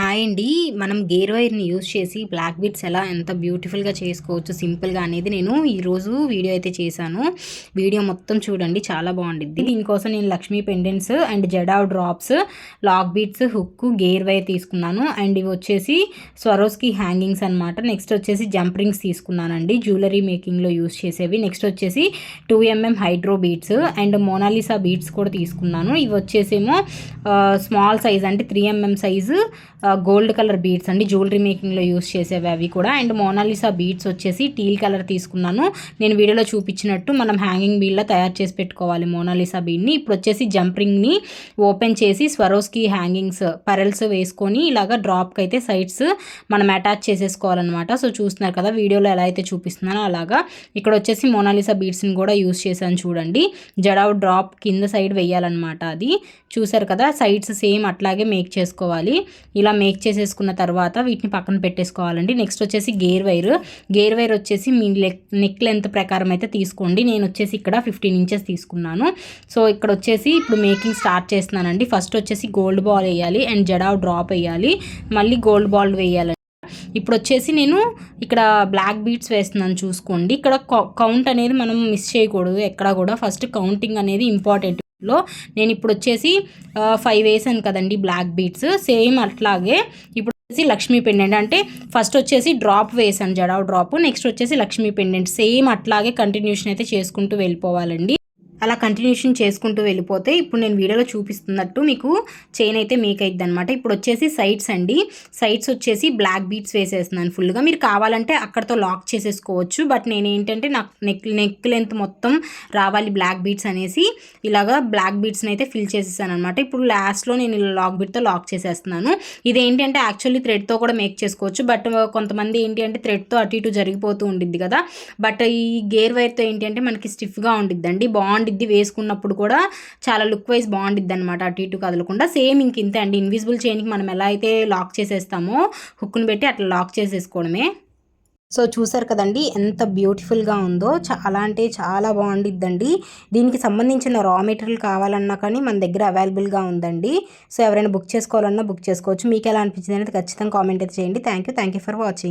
Hi అండి. మనం gear వైర్ని యూజ్ చేసి బ్లాక్ బీట్స్ ఎలా ఎంత బ్యూటిఫుల్గా చేసుకోవచ్చు సింపుల్గా అనేది నేను ఈరోజు వీడియో అయితే చేశాను. వీడియో మొత్తం చూడండి చాలా బాగుండిద్ది. దీనికోసం నేను Lakshmi pendants and jadau drops lock beads hook gear wire తీసుకున్నాను. అండ్ ఇవి వచ్చేసి స్వరోస్కి హ్యాంగింగ్స్ అనమాట నెక్స్ట్ వచ్చేసి జంప్ రింగ్స్ తీసుకున్నానండి. జ్యువెలరీ మేకింగ్లో యూజ్ చేసేవి. నెక్స్ట్ వచ్చేసి two MM hydro beads and Monalisa beads కూడా తీసుకున్నాను. ఇవి వచ్చేసేమో స్మాల్ సైజ్ అంటే three MM size gold colour beads అండి జ్యువెలరీ మేకింగ్లో యూస్ చేసేవి అవి కూడా. అండ్ మోనాలిసా బీడ్స్ వచ్చేసి టీల్ కలర్ తీసుకున్నాను. నేను వీడియోలో చూపించినట్టు మనం హ్యాంగింగ్ బీడ్లో తయారు చేసి పెట్టుకోవాలి మోనాలిసా బీడ్ని. ఇప్పుడు వచ్చేసి జంపరింగ్ని ఓపెన్ చేసి స్వరోస్కి హ్యాంగింగ్స్ పెరల్స్ వేసుకొని ఇలాగ డ్రాప్కి అయితే సైడ్స్ మనం అటాచ్ చేసేసుకోవాలన్నమాట. సో చూస్తున్నారు కదా వీడియోలో ఎలా అయితే చూపిస్తున్నానో అలాగా. ఇక్కడ వచ్చేసి మోనాలిసా బీడ్స్ని కూడా యూస్ చేశాను చూడండి. జడావు డ్రాప్ కింద సైడ్ వేయాలన్నమాట అది. చూసారు కదా సైడ్స్ సేమ్ అట్లాగే మేక్ చేసుకోవాలి. ఇలా మేక్ చేసేసుకున్న తర్వాత వీటిని పక్కన పెట్టేసుకోవాలండి. నెక్స్ట్ వచ్చేసి గేర్ వైర్ గేర్ వైర్ వచ్చేసి మీ నెక్ లెంత్ ప్రకారం అయితే తీసుకోండి. నేను వచ్చేసి ఇక్కడ ఫిఫ్టీన్ ఇంచెస్ తీసుకున్నాను. సో ఇక్కడ వచ్చేసి ఇప్పుడు మేకింగ్ స్టార్ట్ చేస్తున్నానండి. ఫస్ట్ వచ్చేసి గోల్డ్ బాల్ వేయాలి. అండ్ జడావ్ డ్రాప్ వేయాలి. మళ్ళీ గోల్డ్ బాల్ వేయాలి ఇప్పుడు వచ్చేసి నేను ఇక్కడ బ్లాక్ బీట్స్ వేస్తున్నాను చూసుకోండి. ఇక్కడ కౌంట్ అనేది మనం మిస్ చేయకూడదు. ఎక్కడ కూడా. ఫస్ట్ కౌంటింగ్ అనేది ఇంపార్టెంట్ లో నేను ఇప్పుడు వచ్చేసి ఫైవ్ వేసాను కదండి బ్లాక్ బీట్స్ సేమ్ అట్లాగే ఇప్పుడు వచ్చేసి లక్ష్మీ పెండెంట్ అంటే ఫస్ట్ వచ్చేసి డ్రాప్ వేసాను జడావు డ్రాప్ నెక్స్ట్ వచ్చేసి లక్ష్మీ పెండెంట్ సేమ్ అట్లాగే కంటిన్యూషన్ అయితే చేసుకుంటూ వెళ్ళిపోవాలండి. అలా కంటిన్యూషన్ చేసుకుంటూ వెళ్ళిపోతే ఇప్పుడు నేను వీడియోలో చూపిస్తున్నట్టు మీకు చైన్ అయితే మేక్ అయిద్ది అనమాట ఇప్పుడు వచ్చేసి సైడ్స్ అండి. సైడ్స్ వచ్చేసి బ్లాక్ బీట్స్ వేసేస్తున్నాను ఫుల్గా మీరు కావాలంటే అక్కడతో లాక్ చేసేసుకోవచ్చు. బట్ నేను ఏంటంటే నాకు నెక్ నెక్ లెంత్ మొత్తం రావాలి బ్లాక్ బీట్స్ అనేసి. ఇలాగా బ్లాక్ బీట్స్ని అయితే ఫిల్ చేసేసాను అనమాట ఇప్పుడు లాస్ట్లో నేను ఇలా లాక్ బీట్తో లాక్ చేసేస్తున్నాను. ఇదేంటి అంటే యాక్చువల్లీ థ్రెడ్తో కూడా మేక్ చేసుకోవచ్చు. బట్ కొంతమంది ఏంటి అంటే థ్రెడ్తో అటు ఇటు జరిగిపోతూ ఉండిద్ది కదా. బట్ ఈ గేర్ వైర్తో ఏంటి అంటే మనకి స్టిఫ్గా ఉండిద్దండి. బాగుండి బాగుండిద్ది వేసుకున్నప్పుడు కూడా చాలా లుక్ వైజ్ బాగుండిద్ది అనమాట అటు ఇటు కదలకుండా సేమ్ ఇంక ఇంతే అండి. ఇన్విజిబుల్ చైన్కి మనం ఎలా అయితే లాక్ చేసేస్తామో హుక్ను పెట్టి అట్లా లాక్ చేసేసుకోవడమే. సో చూసారు కదండి ఎంత బ్యూటిఫుల్గా ఉందో. చాలా అంటే చాలా బాగుండిద్దండి. దీనికి సంబంధించిన రా మెటీరియల్ కావాలన్నా కానీ మన దగ్గర అవైలబుల్గా ఉందండి. సో ఎవరైనా బుక్ చేసుకోవాలన్నా బుక్ చేసుకోవచ్చు. మీకు ఎలా అనిపించింది అనేది ఖచ్చితంగా కామెంట్ అయితే చేయండి. Thank you thank you for watching.